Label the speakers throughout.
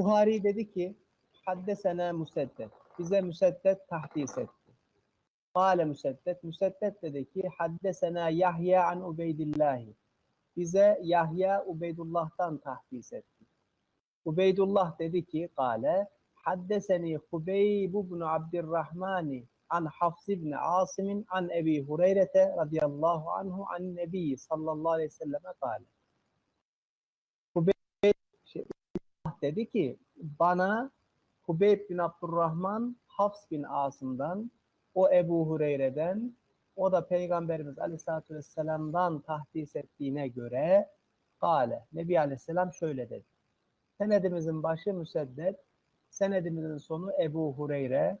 Speaker 1: Buhari dedi ki haddesena müseddet. Bize müseddet tahdis etti. Kale müseddet. Müseddet dedi ki haddesena Yahya an Ubeydillahi. Bize Yahya Ubeydullah'tan tahdis etti. Ubeydullah dedi ki kale haddeseni Hubeyb ibn Abdurrahmani an Hafs ibn Asim an Ebi Hureyre radıyallahu anhu an Nebi sallallahu aleyhi ve selleme kale. Hubeyb şey, dedi ki bana Hubeyb bin Abdurrahman Hafs bin Asım'dan o Ebu Hureyre'den o da Peygamberimiz Aleyhisselatü Vesselam'dan tahdis ettiğine göre Kale, Nebi Aleyhisselam şöyle dedi. Senedimizin başı müseddet, senedimizin sonu Ebu Hureyre,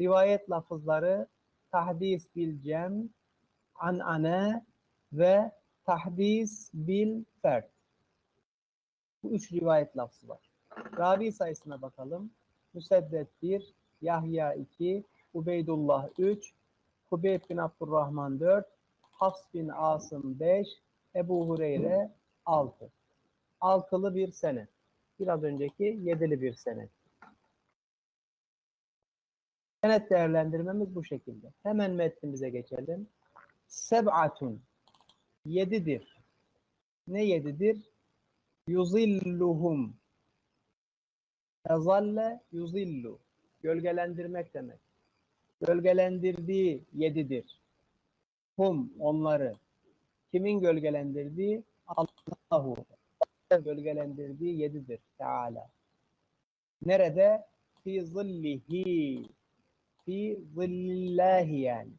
Speaker 1: rivayet lafızları tahdis bil cem, anane ve tahdis bil fert. Bu üç rivayet lafzı var. Ravi sayısına bakalım. Müseddet 1, Yahya 2, Ubeydullah 3, Hubeyb bin Abdurrahman 4, Hafs bin Asım 5, Ebu Hureyre 6. Altılı bir sene. Biraz önceki yedili bir sene. Senet değerlendirmemiz bu şekilde. Hemen metnimize geçelim. Seb'atun. Yedidir. Ne yedidir? Yuzilluhum. Ezalle yuzillu. Gölgelendirmek demek. Gölgelendirdiği yedidir. Hum onları. Kimin gölgelendirdiği? Allahu. Gölgelendirdiği yedidir. Teala. Nerede? Fi zillihi. Fi zillillahi yani.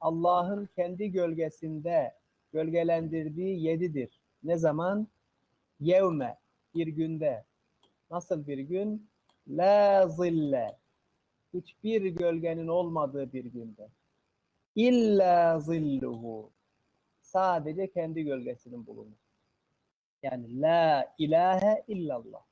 Speaker 1: Allah'ın kendi gölgesinde gölgelendirdiği yedidir. Ne zaman? Yevme. Bir günde. Nasıl bir gün? La zille. Hiçbir gölgenin olmadığı bir günde. İlla zilluhu. Sadece kendi gölgesinin bulunur. Yani la ilahe illallah.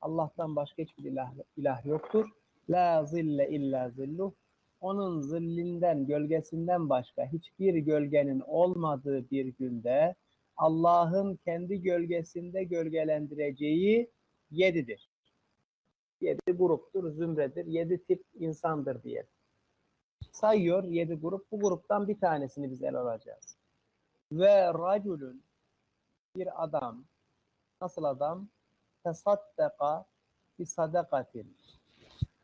Speaker 1: Allah'tan başka hiçbir ilah, ilah yoktur. La zille illa zilluh. Onun zillinden, gölgesinden başka hiçbir gölgenin olmadığı bir günde Allah'ın kendi gölgesinde gölgelendireceği yedidir. Yedi gruptur, zümredir, yedi tip insandır diye. Sayıyor yedi grup. Bu gruptan bir tanesini biz ele alacağız. Ve raculun bir adam, nasıl adam? Tesaddaka bir sadakatin.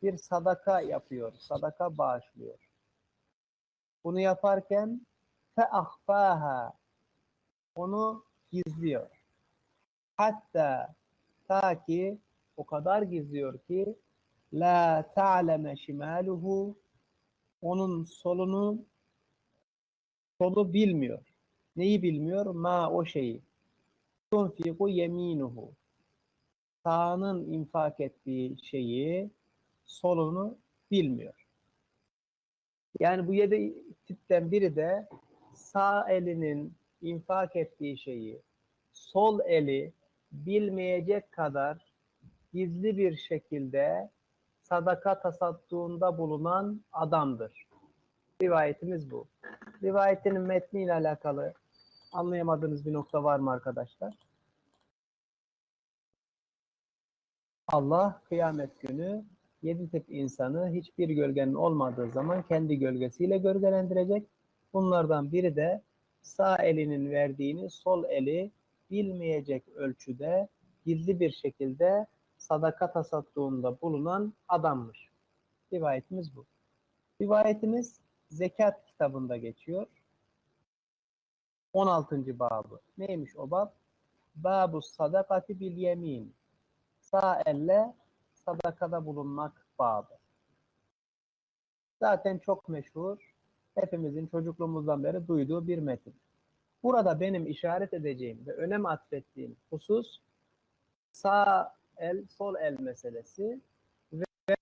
Speaker 1: Bir sadaka yapıyor, sadaka bağışlıyor. Bunu yaparken feahfaha onu gizliyor. Hatta ta ki o kadar gizliyor ki la ta'leme şimaluhu onun solunu solu bilmiyor. Neyi bilmiyor? Ma o şeyi. Tunfiku yeminuhu. Sağının infak ettiği şeyi solunu bilmiyor. Yani bu yedi tipten biri de sağ elinin infak ettiği şeyi sol eli bilmeyecek kadar gizli bir şekilde sadaka tasadduğunda bulunan adamdır. Rivayetimiz bu. Rivayetin metniyle alakalı anlayamadığınız bir nokta var mı arkadaşlar? Allah kıyamet günü yedi tip insanı hiçbir gölgenin olmadığı zaman kendi gölgesiyle gölgelendirecek. Bunlardan biri de sağ elinin verdiğini sol eli bilmeyecek ölçüde gizli bir şekilde sadaka tasaddığında bulunan adammış. Rivayetimiz bu. Rivayetimiz zekat kitabında geçiyor. 16. babı. Neymiş o bab? Babu sadakati bil yemin. Sağ elle sadakada bulunmak babı. Zaten çok meşhur. Hepimizin çocukluğumuzdan beri duyduğu bir metin. Burada benim işaret edeceğim ve önem atfettiğim husus sağ el, sol el meselesi ve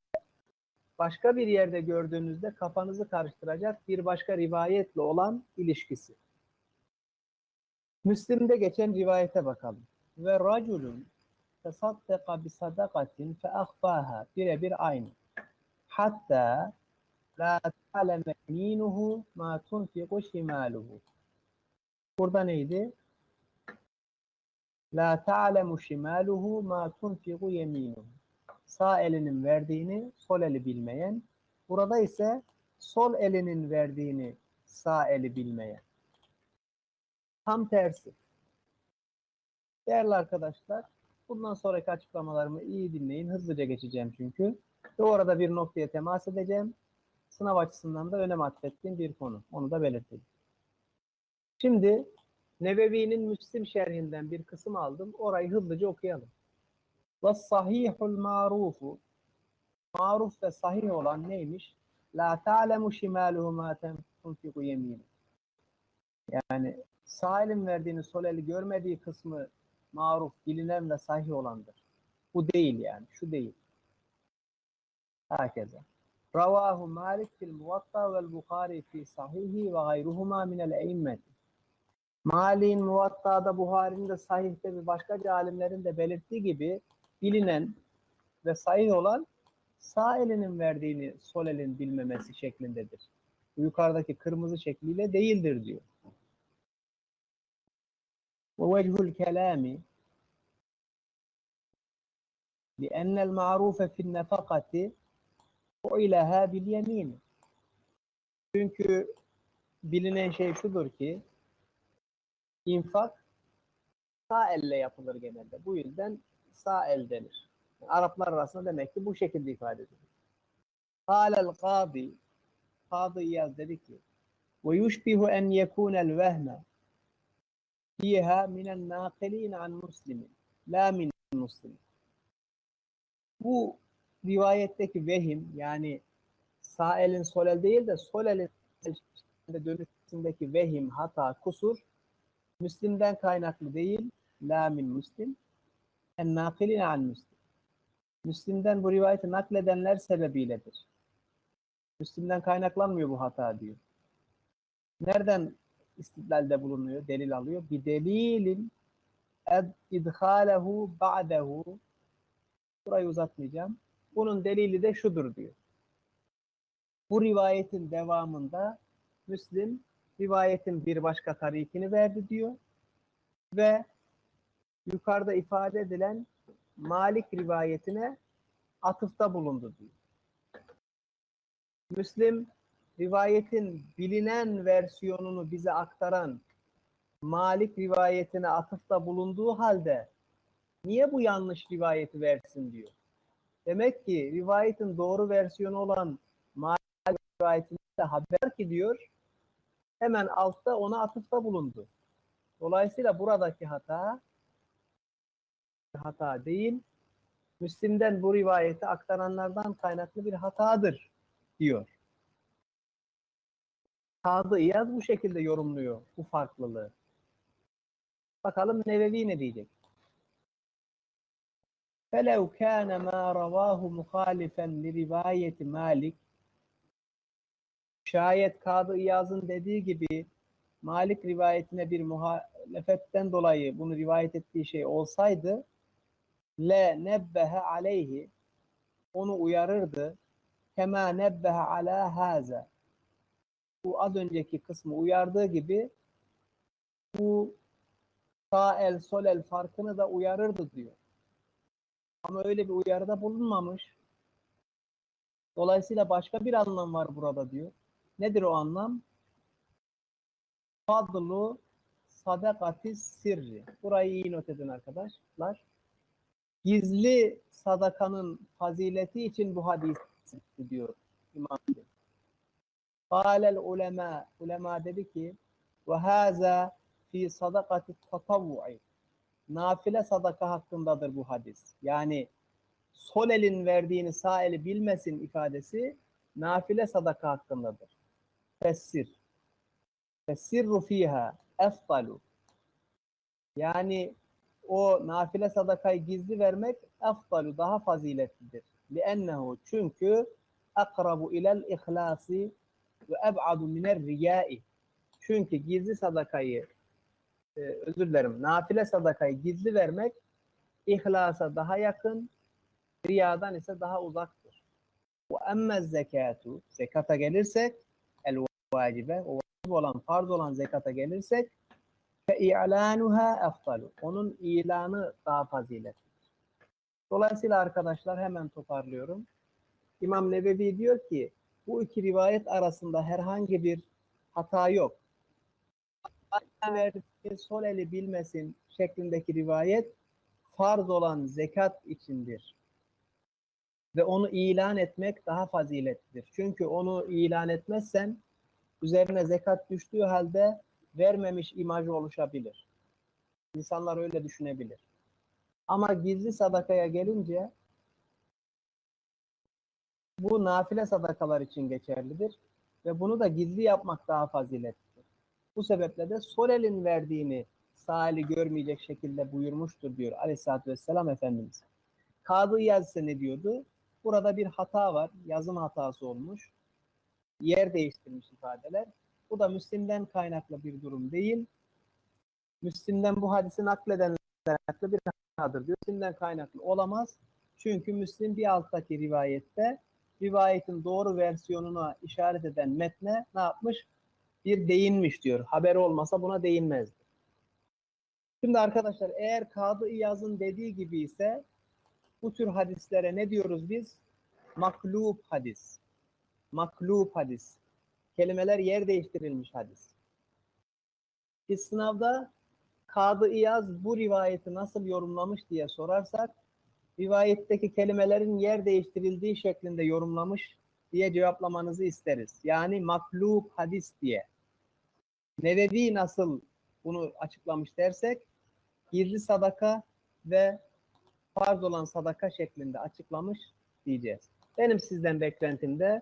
Speaker 1: başka bir yerde gördüğünüzde kafanızı karıştıracak bir başka rivayetle olan ilişkisi. Müslim'de geçen rivayete bakalım. Ve raculun tesaddaka bi sadakatin fe ahfaha birebir aynı. Hatta la ta'leme yeminuhu ma tunfiqu şimaluhu. Burada neydi? La ta'lemu şimaluhu ma tunfiqu yeminuhu. sağ elinin verdiğini sol eli bilmeyen. Burada ise sol elinin verdiğini sağ eli bilmeyen. Tam tersi. Değerli arkadaşlar, bundan sonraki açıklamalarımı iyi dinleyin. Hızlıca geçeceğim çünkü. Ve orada bir noktaya temas edeceğim. Sınav açısından da önem atfettiğim bir konu. Onu da belirteyim. Şimdi Nebevi'nin Müslim şerhinden bir kısım aldım. Orayı hızlıca okuyalım. Ve sahihul marufu maruf ve sahih olan neymiş? La ta'lemu şimaluhu ma tunfiku yeminu. Yani sağ elin verdiğini sol eli görmediği kısmı maruf, bilinen ve sahih olandır. Bu değil yani, şu değil. Herkese. Ravahu Malik fil Muvatta vel Bukhari fi sahihi ve gayruhuma minel eimmeti. Malik'in Muvatta'da, Buhari'nin de sahihte bir başka alimlerin de belirttiği gibi bilinen ve sahih olan sağ elinin verdiğini sol elin bilmemesi şeklindedir. Bu yukarıdaki kırmızı şekliyle değildir diyor. ووجه الكلام لأن المعروف في النفقة ilaha bil yemin. Çünkü bilinen şey şudur ki infak sağ elle yapılır genelde. Bu yüzden sağ el denir. Yani Araplar arasında demek ki bu şekilde ifade edilir. Kâlel kâdi Kadı İyaz dedi ki ve yushbihu en yekunel vehme fiha minen nâkilin an muslimin la min muslimin. Bu rivayetteki vehim yani sağ elin sol el değil de sol elin dönüşündeki vehim, hata, kusur Müslim'den kaynaklı değil. La min Müslim. En nakiline an Müslim. Müslim'den bu rivayeti nakledenler sebebiyledir. Müslim'den kaynaklanmıyor bu hata diyor. Nereden istidlalde bulunuyor, delil alıyor? Bir delilin idhalehu ba'dehu Burayı uzatmayacağım. Bunun delili de şudur diyor. Bu rivayetin devamında Müslim rivayetin bir başka tarikini verdi diyor. Ve yukarıda ifade edilen Malik rivayetine atıfta bulundu diyor. Müslim rivayetin bilinen versiyonunu bize aktaran Malik rivayetine atıfta bulunduğu halde niye bu yanlış rivayeti versin diyor. Demek ki rivayetin doğru versiyonu olan Malik rivayetinde haber ki diyor hemen altta ona atıfta bulundu. Dolayısıyla buradaki hata hata değil, Müslim'den bu rivayeti aktaranlardan kaynaklı bir hatadır diyor. Kadı İyaz bu şekilde yorumluyor bu farklılığı. Bakalım Nevevi ne diyecek? فَلَوْ كَانَ مَا رَوَاهُ مُخَالِفًا لِرِوَايَةِ مَالِكِ Şayet Kadı İyaz'ın dediği gibi Malik rivayetine bir muhalefetten dolayı bunu rivayet ettiği şey olsaydı le nebbehe aleyhi onu uyarırdı kema nebbehe ala haza bu az önceki kısmı uyardığı gibi bu sağ el sol el farkını da uyarırdı diyor. Ama öyle bir uyarıda bulunmamış. Dolayısıyla başka bir anlam var burada diyor. Nedir o anlam? Fadlu sadakati sirri. Burayı iyi not edin arkadaşlar. Gizli sadakanın fazileti için bu hadis diyor İmam Kâlel ulema, ulema dedi ki ve hâzâ fi sadakati tatavvu'i nafile sadaka hakkındadır bu hadis. Yani sol elin verdiğini sağ eli bilmesin ifadesi nafile sadaka hakkındadır. Fessir. Fessirru fiha eftalu. Yani o nafile sadakayı gizli vermek eftalu daha faziletlidir. Liennehu çünkü akrabu ilel ihlasi ve eb'adu miner riyai. Çünkü gizli sadakayı e, özür dilerim nafile sadakayı gizli vermek ihlasa daha yakın, riyadan ise daha uzaktır. Ve emme zekatu zekata gelirsek el vacibe o vacip olan farz olan zekata gelirsek fe i'lanuha eftalu. Onun ilanı daha faziletlidir. Dolayısıyla arkadaşlar hemen toparlıyorum. İmam Nebevi diyor ki bu iki rivayet arasında herhangi bir hata yok. Verdiği sol eli bilmesin şeklindeki rivayet farz olan zekat içindir. Ve onu ilan etmek daha faziletlidir. Çünkü onu ilan etmezsen üzerine zekat düştüğü halde vermemiş imajı oluşabilir. İnsanlar öyle düşünebilir. Ama gizli sadakaya gelince bu nafile sadakalar için geçerlidir ve bunu da gizli yapmak daha faziletlidir. Bu sebeple de sol elin verdiğini sağ eli görmeyecek şekilde buyurmuştur diyor Aleyhisselatü Vesselam Efendimiz. Kadı İyaz ise ne diyordu? Burada bir hata var, yazım hatası olmuş. Yer değiştirmiş ifadeler. Bu da Müslim'den kaynaklı bir durum değil. Müslim'den bu hadisi nakledenler kaynaklı bir hatadır diyor. Müslim'den kaynaklı olamaz. Çünkü Müslim bir alttaki rivayette rivayetin doğru versiyonuna işaret eden metne ne yapmış? Bir değinmiş diyor. Haberi olmasa buna değinmezdi. Şimdi arkadaşlar eğer Kadı İyaz'ın dediği gibi ise bu tür hadislere ne diyoruz biz? Maklub hadis. Maklub hadis. Kelimeler yer değiştirilmiş hadis. Biz sınavda Kadı İyaz bu rivayeti nasıl yorumlamış diye sorarsak rivayetteki kelimelerin yer değiştirildiği şeklinde yorumlamış diye cevaplamanızı isteriz. Yani maklub hadis diye. Nevevi nasıl bunu açıklamış dersek gizli sadaka ve farz olan sadaka şeklinde açıklamış diyeceğiz. Benim sizden beklentim de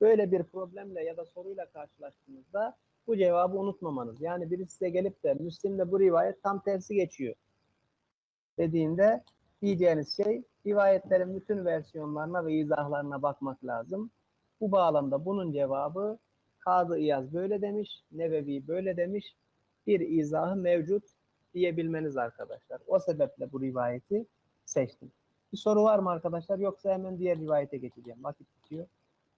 Speaker 1: böyle bir problemle ya da soruyla karşılaştığınızda bu cevabı unutmamanız. Yani biri size gelip de Müslim'de bu rivayet tam tersi geçiyor dediğinde diyeceğiniz şey rivayetlerin bütün versiyonlarına ve izahlarına bakmak lazım. Bu bağlamda bunun cevabı Kadı İyaz böyle demiş, Nevevi böyle demiş. Bir izahı mevcut diyebilmeniz arkadaşlar. O sebeple bu rivayeti seçtim. Bir soru var mı arkadaşlar? Yoksa hemen diğer rivayete geçeceğim. Vakit bitiyor.